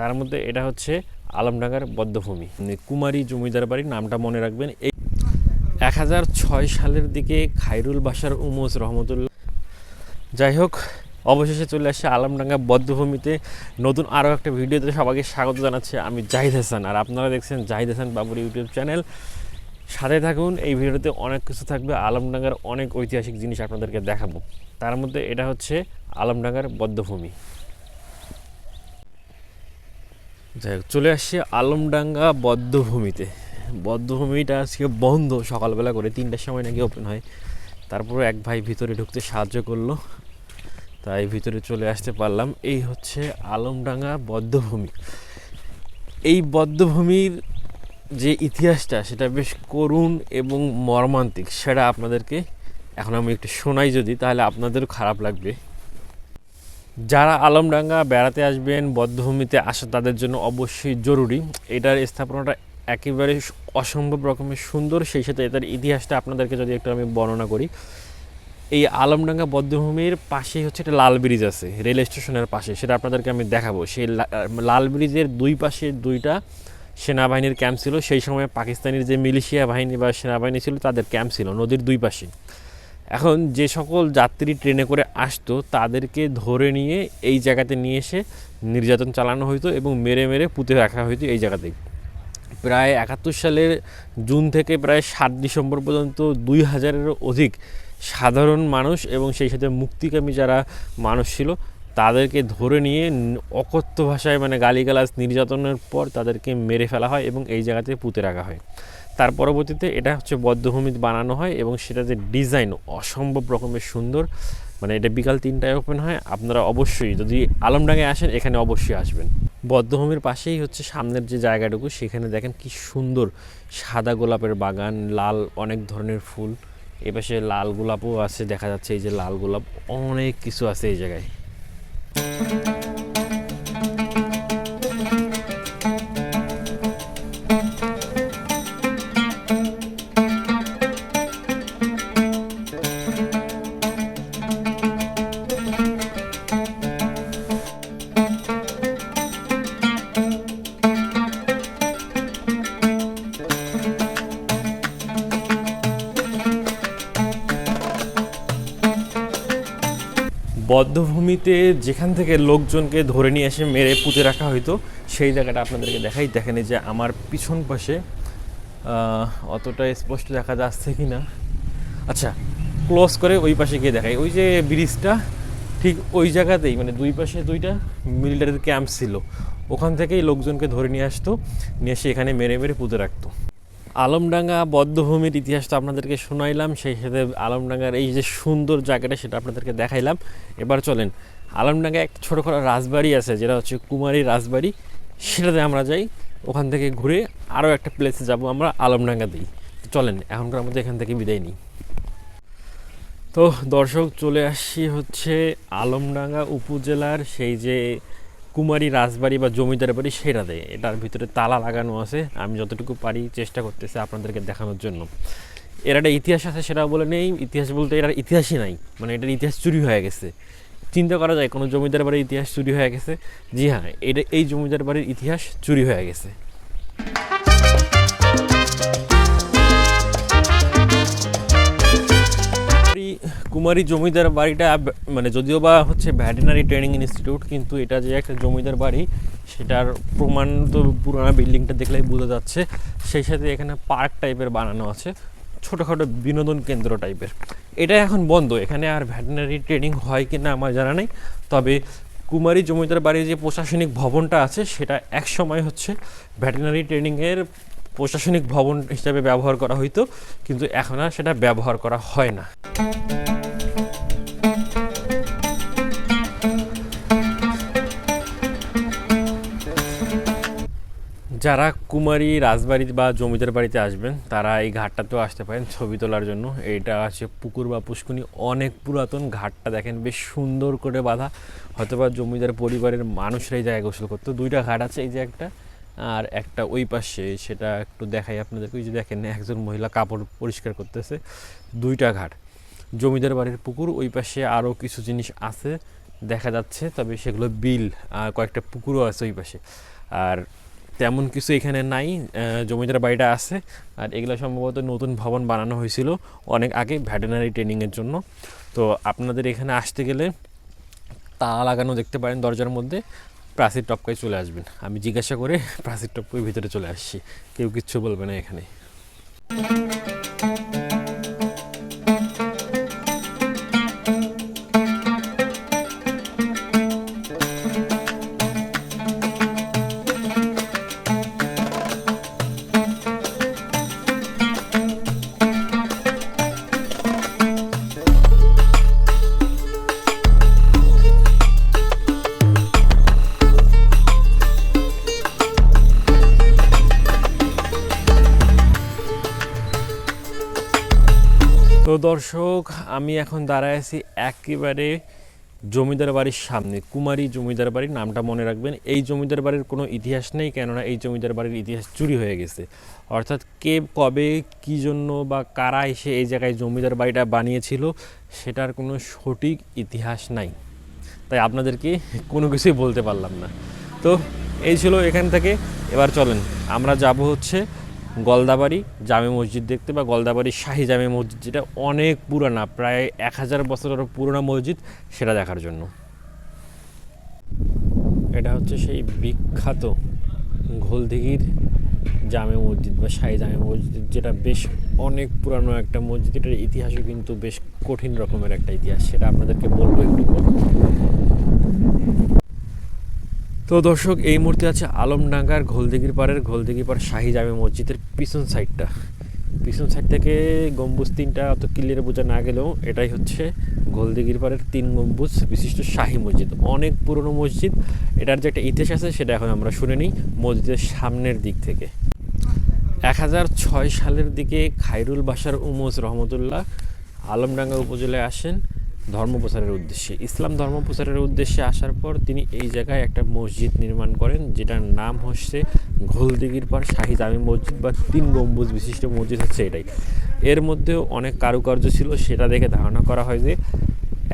তার মধ্যে এটা হচ্ছে আলমডাঙ্গার বদ্ধভূমি। মানে কুমারী জমিদার বাড়ির নামটা মনে রাখবেন, এই এক হাজার ছয় সালের দিকে খাইরুল বাসার উমস রহমতুল্লাহ। যাই হোক, অবশেষে চলে আসছে আলমডাঙ্গা বদ্ধভূমিতে। নতুন আরও একটা ভিডিওতে সবাইকে স্বাগত জানাচ্ছি আমি জাহিদ হাসান। আর আপনারা দেখছেন জাহিদ হাসান বাবুর ইউটিউব চ্যানেল সাথে থাকুন, এই ভিডিওতে অনেক কিছু থাকবে, আলমডাঙ্গার অনেক ঐতিহাসিক জিনিস আপনাদেরকে দেখাবো। তার মধ্যে এটা হচ্ছে আলমডাঙ্গার বদ্ধভূমি। যাই হোক, চলে আসছে আলমডাঙ্গা বদ্ধভূমিতে। বদ্ধভূমিটা আজকে বন্ধ, সকালবেলা করে তিনটার সময় নাকি ওপেন হয়। তারপরে এক ভাই ভিতরে ঢুকতে সাহায্য করল। তাই ভিতরে চলে আসতে পারলাম। এই হচ্ছে আলমডাঙ্গা বদ্ধভূমি। এই বদ্ধভূমির যে ইতিহাসটা, সেটা বেশ করুণ এবং মর্মান্তিক। সেটা আপনাদেরকে এখন আমি একটু শোনাই যদি, তাহলে আপনাদেরও খারাপ লাগবে। যারা আলমডাঙ্গা বেড়াতে আসবেন, বদ্ধভূমিতে আসা তাদের জন্য অবশ্যই জরুরি। এটার স্থাপনাটা একেবারে অসম্ভব রকমের সুন্দর, সেই সাথে এটার ইতিহাসটা আপনাদেরকে যদি একটু আমি বর্ণনা করি। এই আলমডাঙ্গা বদ্ধভূমির পাশেই হচ্ছে একটা লাল ব্রিজ আছে, রেল স্টেশনের পাশে, সেটা আপনাদেরকে আমি দেখাবো। সেই লাল ব্রিজের দুই পাশে দুইটা সেনাবাহিনীর ক্যাম্প ছিল। সেই সময় পাকিস্তানের যে মিলিশিয়া বাহিনী বা সেনাবাহিনী ছিল, তাদের ক্যাম্প ছিল, নদীর দুই পাশে। এখন যে সকল যাত্রী ট্রেনে করে আসতো, তাদেরকে ধরে নিয়ে এই জায়গাতে নিয়ে এসে নির্যাতন চালানো হতো এবং মেরে মেরে পুঁতে রাখা হতো এই জায়গাতেই প্রায় একাত্তর সালের জুন থেকে প্রায় সাত ডিসেম্বর পর্যন্ত দুই হাজারেরও অধিক সাধারণ মানুষ এবং সেই সাথে মুক্তিকামী যারা মানুষ ছিল তাদেরকে ধরে নিয়ে অকথ্য ভাষায় মানে গালিগালাজ নির্যাতনের পর তাদেরকে মেরে ফেলা হয় এবং এই জায়গাতে পুঁতে রাখা হয়। তার পরবর্তীতে এটা হচ্ছে বদ্ধভূমি বানানো হয় এবং সেটা যে ডিজাইন অসম্ভব রকমের সুন্দর মানে এটা বিকাল তিনটায় ওপেন হয়। আপনারা অবশ্যই যদি আলমডাঙ্গায় আসেন, এখানে অবশ্যই আসবেন। বদ্ধভূমির পাশেই হচ্ছে সামনের যে জায়গাটুকু, সেখানে দেখেন কি সুন্দর সাদা গোলাপের বাগান, লাল অনেক ধরনের ফুল। এপাশে লাল গোলাপও আছে, দেখা যাচ্ছে এই যে লাল গোলাপ, অনেক কিছু আছে এই জায়গায়। Thank you. বদ্ধভূমিতে যেখান থেকে লোকজনকে ধরে নিয়ে এসে মেরে পুঁতে রাখা হতো সেই জায়গাটা আপনাদেরকে দেখাই। দেখেন যে আমার পিছন পাশে অতটা স্পষ্ট দেখা যাচ্ছে কি না আচ্ছা ক্লোজ করে ওই পাশে গিয়ে দেখাই। ওই যে ব্রিজটা, ঠিক ওই জায়গাতেই মানে দুই পাশে দুইটা মিলিটারির ক্যাম্প ছিল। ওখান থেকেই লোকজনকে ধরে নিয়ে আসতো, নিয়ে এসে এখানে মেরে মেরে পুঁতে রাখতো। আলমডাঙ্গা বদ্ধভূমির ইতিহাসটা আপনাদেরকে শোনাইলাম, সেই সাথে আলমডাঙ্গার এই যে সুন্দর জায়গাটা সেটা আপনাদেরকে দেখাইলাম। এবার চলেন, আলমডাঙ্গা একটা ছোটো করে রাজবাড়ি আছে, যেটা হচ্ছে কুমারী রাজবাড়ি। সেটাতে আমরা যাই, ওখান থেকে ঘুরে আরও একটা প্লেসে যাব আমরা আলমডাঙ্গা দিই চলেন, এখনকার মধ্যে এখান থেকে বিদায় নিই। তো দর্শক, চলে আসছি হচ্ছে আলমডাঙ্গা উপজেলার সেই যে কুমারী রাজবাড়ি বা জমিদার বাড়ি সেরা দেয়। এটার ভিতরে তালা লাগানো আছে। আমি যতটুকু পারি চেষ্টা করতেছি আপনাদেরকে দেখানোর জন্য। এর একটা ইতিহাস আছে, সেটা বলে নেই। ইতিহাস বলতে এটার ইতিহাসই নাই। মানে এটার ইতিহাস চুরি হয়ে গেছে। চিন্তা করা যায়, কোনো জমিদার বাড়ির ইতিহাস চুরি হয়ে গেছে। জি হ্যাঁ এটা এই জমিদার বাড়ির ইতিহাস চুরি হয়ে গেছে। কুমারী জমিদার বাড়িটা মানে যদিও বা হচ্ছে ভ্যাটেনারি ট্রেনিং ইনস্টিটিউট, কিন্তু এটা যে একটা জমিদার বাড়ি, সেটার প্রমাণ তো পুরোনো বিল্ডিংটা দেখলেই বোঝা যাচ্ছে। সেই সাথে এখানে পার্ক টাইপের বানানো আছে, ছোটোখাটো বিনোদন কেন্দ্র টাইপের। এটা এখন বন্ধ, এখানে আর ভ্যাটেনারি ট্রেনিং হয় কি না আমার জানা নেই। তবে কুমারী জমিদার বাড়ির যে প্রশাসনিক ভবনটা আছে, সেটা এক সময় হচ্ছে ভ্যাটেনারি ট্রেনিংয়ের প্রশাসনিক ভবন হিসাবে ব্যবহার করা হইতো, কিন্তু এখন আর সেটা ব্যবহার করা হয় না। যারা কুমারী রাজবাড়ি বা জমিদার বাড়িতে আসবেন, তারা এই ঘাটটাতেও আসতে পারেন ছবি তোলার জন্য। এটা আছে পুকুর বা পুষ্কুনি অনেক পুরাতন। ঘাটটা দেখেন বেশ সুন্দর করে বাঁধা। হয়তোবা জমিদার পরিবারের মানুষরা এই গোসল করতো। দুইটা ঘাট আছে, এই যে একটা আর একটা ওই পাশে। সেটা একটু দেখাই আপনাদেরকে। ওই যে দেখেন, একজন মহিলা কাপড় পরিষ্কার করতেছে। দুইটা ঘাট। জমিদার বাড়ির পুকুর, ওই পাশে আরও কিছু জিনিস আছে, দেখা যাচ্ছে। তবে সেগুলো বিল কয়েকটা পুকুরও আছে ওই পাশে। আর তেমন কিছু এখানে নাই জমিদার বাড়িটা আছে। আর এগুলো সম্ভবত নতুন ভবন বানানো হয়েছিল অনেক আগে ভ্যাটেনারি ট্রেনিংয়ের জন্য। তো আপনাদের এখানে আসতে গেলে তালা লাগানো দেখতে পারেন দরজার মধ্যে, প্রাচীর টপকায় চলে আসবেন। আমি জিজ্ঞাসা করে প্রাচীর টপকায় ভিতরে চলে আসছি, কেউ কিচ্ছু বলবে না এখানে। দর্শক, আমি এখন দাঁড়ায় আছি একেবারে জমিদার বাড়ির সামনে, কুমারী জমিদার বাড়ির, নামটা মনে রাখবেন, এই জমিদার বাড়ির কোনো ইতিহাস নেই, কেননা এই জমিদার বাড়ির ইতিহাস চুরি হয়ে গেছে। অর্থাৎ কে, কবে, কী জন্য বা কারা এসে এই জায়গায় জমিদার বাড়িটা বানিয়েছিল, সেটার কোনো সঠিক ইতিহাস নাই। তাই আপনাদেরকে কোনো কিছুই বলতে পারলাম না। তো এই ছিল এখান থেকে, এবার চলেন, আমরা যাব হচ্ছে গলদাবাড়ি জামে মসজিদ দেখতে বা গলদাবাড়ি শাহী জামে মসজিদ, যেটা অনেক পুরানা, প্রায় এক হাজার বছরেরও পুরোনো মসজিদ, সেটা দেখার জন্য এটা হচ্ছে সেই বিখ্যাত ঘোলদিঘির জামে মসজিদ বা শাহী জামে মসজিদ, যেটা বেশ অনেক পুরানো একটা মসজিদ এটার ইতিহাসও কিন্তু বেশ কঠিন রকমের একটা ইতিহাস, সেটা আপনাদেরকে বলব একটু। তো দর্শক, এই মুহূর্তে আছে আলমডাঙ্গার ঘোলদিঘির পাড়ের ঘোলদিঘি পাড় শাহী জামে মসজিদের পিছন সাইডটা। পিছন সাইড থেকে গম্বুজ তিনটা অত ক্লিয়ার বোঝা না গেলেও এটাই হচ্ছে গোলদিঘির পাড়ের তিন গম্বুজ বিশিষ্ট শাহী মসজিদ। অনেক পুরনো মসজিদ, এটার যে একটা ইতিহাস আছে সেটা এখন আমরা শুনে নিই মসজিদের সামনের দিক থেকে। এক হাজার ছয় সালের দিকে খাইরুল বাসার উমজ রহমতুল্লাহ আলমডাঙ্গা উপজেলায় আসেন। ধর্ম প্রচারের উদ্দেশ্যে। ইসলাম ধর্ম প্রচারের উদ্দেশ্যে আসার পর তিনি এই জায়গায় একটা মসজিদ নির্মাণ করেন, যেটার নাম হচ্ছে ঘোলদিঘির পর শাহী জামি মসজিদ বা তিন গম্বুজ বিশিষ্ট মসজিদ হচ্ছে এটাই। এর মধ্যেও অনেক কারুকার্য ছিল, সেটা দেখে ধারণা করা হয় যে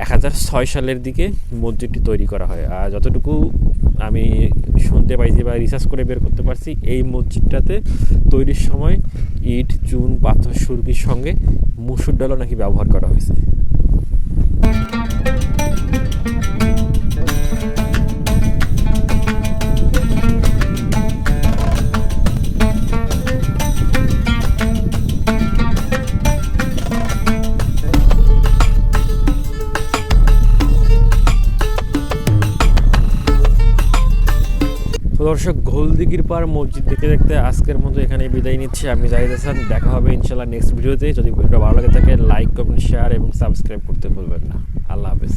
এক হাজার ছয় সালের দিকে মসজিদটি তৈরি করা হয়। আর যতটুকু আমি শুনতে পাইছি বা রিসার্চ করে বের করতে পারছি, এই মসজিদটাতে তৈরির সময় ইট, চুন, পাথর, সুরকির সঙ্গে মুসুর ডালও নাকি ব্যবহার করা হয়েছে। তো দর্শক ঘোলদিগির পার মসজিদ দেখতে দেখতে আজকের মতো এখানে বিদায় নিচ্ছি। আমি জাহিদ হাসান, দেখা হবে ইনশাল্লাহ নেক্সট ভিডিওতে যদি ভিডিওটা ভালো লাগে থাকে লাইক কমেন্ট শেয়ার এবং সাবস্ক্রাইব করতে ভুলবেন না। আল্লাহ হাফেজ।